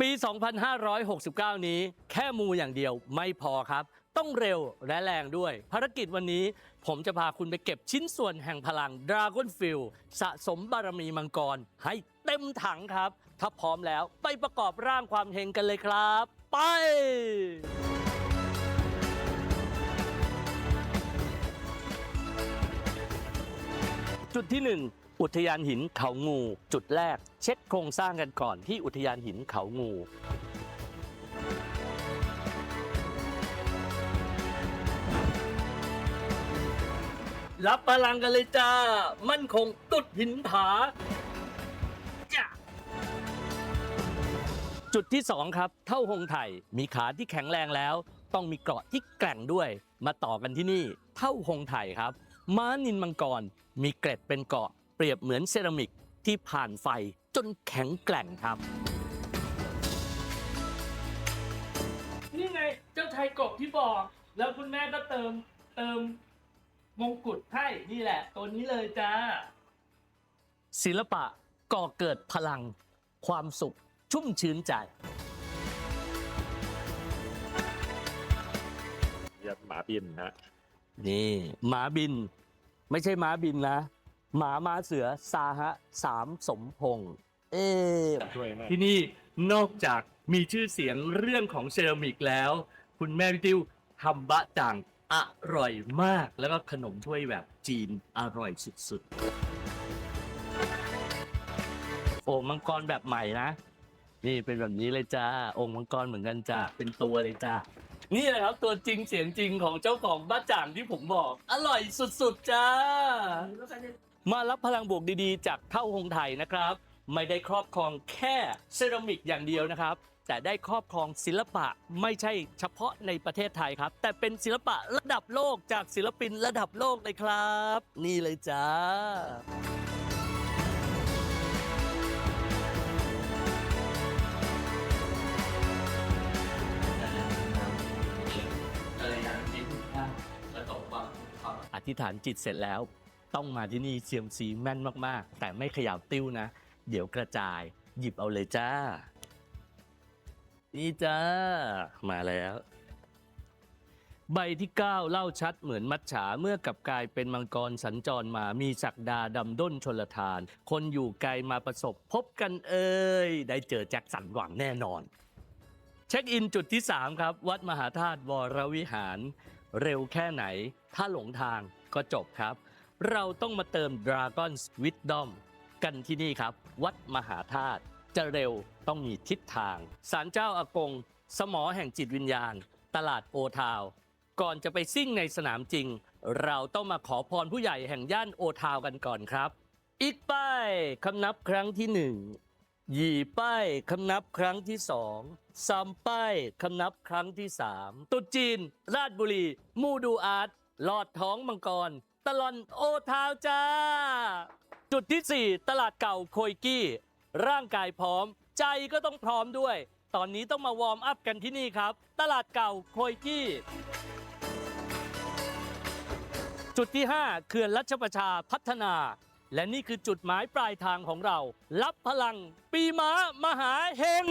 ปี 2569 นี้แค่มูอย่างเดียวไม่พอครับ ต้องเร็วและแรงด้วย ภารกิจวันนี้ผมจะพาคุณไปเก็บชิ้นส่วนแห่งพลัง Dragon f i e l สะสมบารมีมังกร ให้เต็มถังครับ ถ้าพร้อมแล้วไปประกอบร่างความเฮงกันเลยครับ ไป จุดที่ 1 อุทยานหินเขางู จุดแรก เช็คโครงสร้างกันก่อนที่อุทยานหินเขางูรับพลังกันเลยจ้า มั่นคงตุดหินผาจ้าจุดที่ 2 ครับ เท่าหงไทยมีขาที่แข็งแรงแล้ว ต้องมีเกราะที่แกร่งด้วย มาต่อกันที่นี่ เท่าหงไทยครับ ม้านินมังกร มีเกร็ดเป็นเกาะ รียบเหมือนเซรามิกที่ผ่านไฟจนแข็งแกร่งครับ นี่ไงเจ้าชายกบที่บอก แล้วคุณแม่ก็เติมเติมมงกุฎให้นี่แหละ ตัวนี้เลยจ้า ศิลปะก่อเกิดพลัง ความสุขชุ่มชื้นใจ เรียกหมาบินฮะนี่หมาบิน ไม่ใช่ม้าบินนะ หมาม้าเสือซาฮะสามสมพงษ์เอ๊ะช่วยมากที่นี่นอกจากมีชื่อเสียงเรื่องของเซรามิกแล้ว คุณแม่พี่ติวทำบะจ่างอร่อยมาก แล้วก็ขนมถ้วยแบบจีนอร่อยสุดๆโอ่งมังกรแบบใหม่นะ นี่เป็นแบบนี้เลยจ้าโองค์มังกรเหมือนกันจ้าเป็นตัวเลยจ้านี่แหละครับตัวจริงเสียงจริงของเจ้าของบ้าจ่างที่ผมบอก อร่อยสุดๆจ้า มารับพลังบวกดีๆ จากเท่าหงไทยนะครับ ไม่ได้ครอบครองแค่เซรามิกอย่างเดียวนะครับ แต่ได้ครอบครองศิลปะไม่ใช่เฉพาะในประเทศไทยครับ แต่เป็นศิลปะระดับโลกจากศิลปินระดับโลกเลยครับ นี่เลยจ้าอธิษฐานจิตเสร็จแล้ว ต้องมาที่นี่เซียมซีแม่นมากๆ แต่ไม่ขยับติ้วนะ เดี๋ยวกระจายหยิบเอาเลยจ้า นี่จ้า มาแล้ว ใบที่ 9 เล่าชัดเหมือนมัจฉาเมื่อกับกลายเป็นมังกรสัญจรมามีศักดาดำด้นชนลทาน คนอยู่ไกลมาประสบพบกันเอ่ยได้เจอแจ็คสันหวังแน่นอน เช็คอินจุดที่ 3 ครับ วัดมหาธาตุวรวิหาร เร็วแค่ไหน ถ้าหลงทางก็จบครับ เราต้องมาเติม Dragon's Wisdom กันที่นี่ครับ วัดมหาธาตุจะเร็วต้องมีทิศทางศาลเจ้าอากง สมอแห่งจิตวิญญาณ ตลาดโอทาว ก่อนจะไปซิ่งในสนามจริง เราต้องมาขอพรผู้ใหญ่แห่งย่านโอทาวกันก่อนครับ อีกป้ายคำนับครั้งที่หนึ่งหยี่ป้ายคำนับครั้งที่สองซามป้ายคำนับครั้งที่สามตุจีน ราชบุรี มูดูอาร์ตหลอดท้องมังกร ตลอนโอทาวจ้า จุดที่ 4 ตลาดเก่าโคยกี้ ร่างกายพร้อม ใจก็ต้องพร้อมด้วย ตอนนี้ต้องมาวอร์มอัพกันที่นี่ครับ ตลาดเก่าโคยกี้ จุดที่ 5 เขื่อนรัชประชาพัฒนา และนี่คือจุดหมายปลายทางของเรา รับพลังปีม้ามหาเฮง